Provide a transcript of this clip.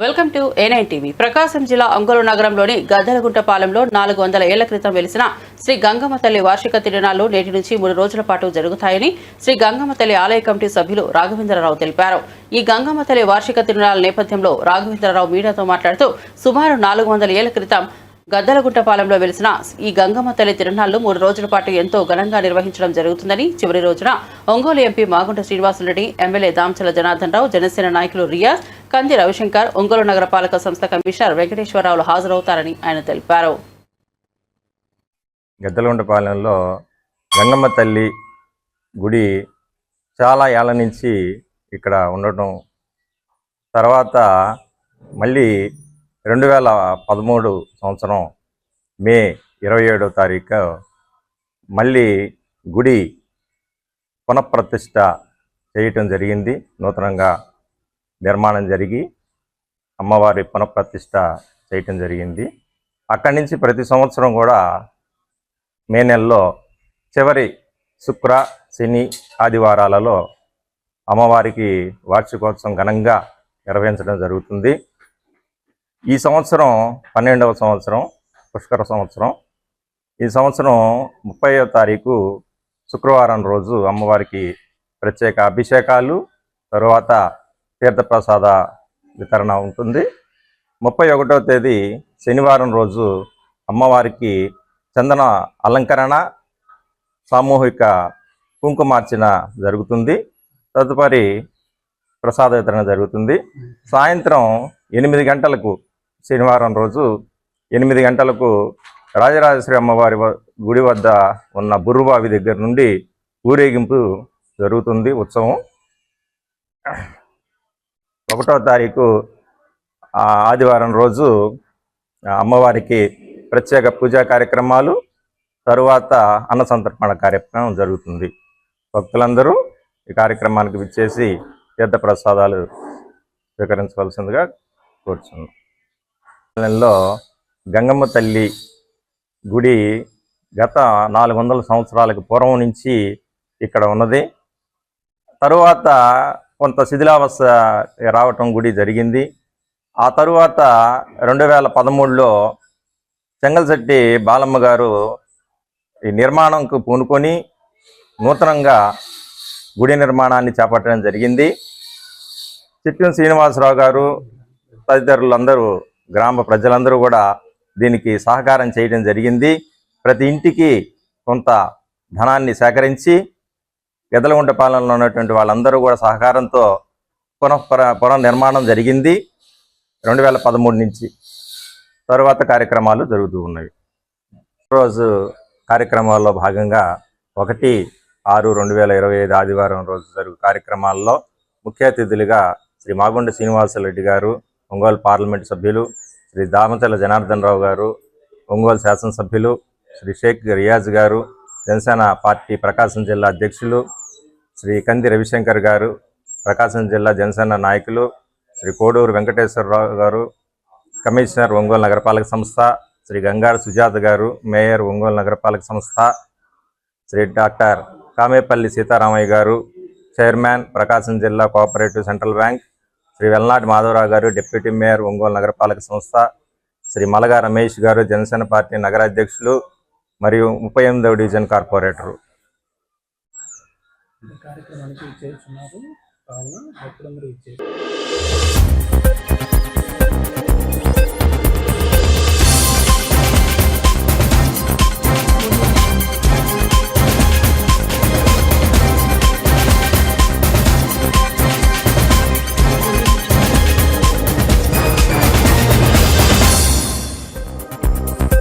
Welcome to A nine TV. Prakasam జిల్లా ఒంగోలు నగరంలోని గద్దలగుంటపాలెంలో నాలుగు వందల ఏళ్ళ క్రితం వెలిసిన శ్రీ గంగమ్మ తల్లి వార్షిక తిరునాళ్ళు నేటి నుంచి మూడు రోజుల పాటు జరుగుతాయని శ్రీ గంగమ్మ తల్లి ఆలయ కమిటీ సభ్యులు రాఘవేంద్రరావు తెలిపారు. ఈ గంగమ్మ తల్లి వార్షిక తిరునాళ్ళ నేపథ్యంలో రాఘవేంద్రరావు మీడియాతో మాట్లాడుతూ సుమారు నాలుగు వందల ఏళ్ళ క్రితం గద్దలగుంటపాలెంలో వెలిసిన ఈ గంగమ్మ తల్లి తిరునాళ్ళు మూడు రోజుల పాటు ఎంతో ఘనంగా నిర్వహించడం జరుగుతుందని చివరి రోజున ఒంగోలు ఎంపీ మాగుంట శ్రీనివాసులరెడ్డి ఎమ్మెల్యే దామచల జనార్దన్ రావు జనసేన నాయకులు రియాజ్ కంది రవిశంకర్ ఒంగోలు నగరపాలక సంస్థ కమిషనర్ వెంకటేశ్వరరావులు హాజరవుతారని ఆయన తెలిపారు. గద్దలగుంటపాలెంలో గంగమ్మ తల్లి గుడి చాలా ఏళ్ళ నుంచి ఇక్కడ ఉండటం తర్వాత మళ్ళీ రెండు వేల పదమూడు సంవత్సరం మే ఇరవై ఏడో తారీఖు మళ్ళీ గుడి పునఃప్రతిష్ట చేయటం జరిగింది. నూతనంగా నిర్మాణం జరిగి అమ్మవారి పునఃప్రతిష్ట చేయటం జరిగింది. అక్కడి నుంచి ప్రతి సంవత్సరం కూడా మే నెలలో చివరి శుక్ర శని ఆదివారాలలో అమ్మవారికి వార్షికోత్సవం ఘనంగా నిర్వహించడం జరుగుతుంది. ఈ సంవత్సరం పన్నెండవ సంవత్సరం పుష్కర సంవత్సరం. ఈ సంవత్సరం ముప్పైవ తారీఖు శుక్రవారం రోజు అమ్మవారికి ప్రత్యేక అభిషేకాలు తరువాత తీర్థప్రసాద వితరణ ఉంటుంది. ముప్పై ఒకటవ తేదీ శనివారం రోజు అమ్మవారికి చందన అలంకరణ సామూహిక కుంకుమార్చన జరుగుతుంది. తదుపరి ప్రసాద వితరణ జరుగుతుంది. సాయంత్రం ఎనిమిది గంటలకు శనివారం రోజు ఎనిమిది గంటలకు రాజరాజేశ్వరి అమ్మవారి గుడి వద్ద ఉన్న బుర్రుబావి దగ్గర నుండి ఊరేగింపు జరుగుతుంది ఉత్సవం. ఒకటో తారీఖు ఆదివారం రోజు అమ్మవారికి ప్రత్యేక పూజా కార్యక్రమాలు తరువాత అన్న సంతర్పణ కార్యక్రమం జరుగుతుంది. భక్తులందరూ ఈ కార్యక్రమానికి విచ్చేసి తీర్థ ప్రసాదాలు స్వీకరించవలసిందిగా కోరుచున్నాం. నెలలో గంగమ్మ తల్లి గుడి గత నాలుగు వందల సంవత్సరాలకు పూర్వం నుంచి ఇక్కడ ఉన్నది. తరువాత కొంత శిథిలావస్థ రావటం గుడి జరిగింది. ఆ తరువాత రెండు వేల పదమూడులో చెంగల్శెట్టి బాలమ్మ గారు ఈ నిర్మాణంకు పూనుకొని నూతనంగా గుడి నిర్మాణాన్ని చేపట్టడం జరిగింది. చిట్యం శ్రీనివాసరావు గారు తదితరులందరూ గ్రామ ప్రజలందరూ కూడా దీనికి సహకారం చేయడం జరిగింది. ప్రతి ఇంటికి కొంత ధనాన్ని సేకరించి గెదలగుంట పాలనలో ఉన్నటువంటి వాళ్ళందరూ కూడా సహకారంతో పునఃపర పునర్నిర్మాణం జరిగింది. రెండు వేల పదమూడు నుంచి తరువాత కార్యక్రమాలు జరుగుతూ ఉన్నాయి రోజు కార్యక్రమాల్లో భాగంగా ఒకటి ఆరు రెండు వేల ఇరవై ఐదు ఆదివారం రోజు జరుగు కార్యక్రమాల్లో ముఖ్య అతిథులుగా శ్రీ మాగుండ శ్రీనివాసరెడ్డి గారు ఒంగోలు పార్లమెంట్ సభ్యులు శ్రీ దామచల జనార్దన్ రావు గారు ఒంగోలు శాసనసభ్యులు శ్రీ షేక్ రియాజ్ గారు జనసేన పార్టీ ప్రకాశం జిల్లా అధ్యక్షులు శ్రీ కంది రవిశంకర్ గారు ప్రకాశం జిల్లా జనసేన నాయకులు శ్రీ కోడూరు వెంకటేశ్వరరావు గారు కమిషనర్ ఒంగోలు నగరపాలక సంస్థ శ్రీ గంగారు సుజాత గారు మేయర్ ఒంగోలు నగరపాలక సంస్థ శ్రీ డాక్టర్ కామేపల్లి సీతారామయ్య గారు చైర్మన్ ప్రకాశం జిల్లా cooperative central bank Shri Velnati Madhavarao గారు డిప్యూటీ మేయర్ ఒంగోలు నగరపాలక సంస్థ శ్రీ మలగా రమేష్ గారు జనసేన పార్టీ నగరాధ్యక్షులు మరియు ముప్పై ఎనిమిదవ డివిజన్ కార్పొరేటరు. కార్యక్రమానికి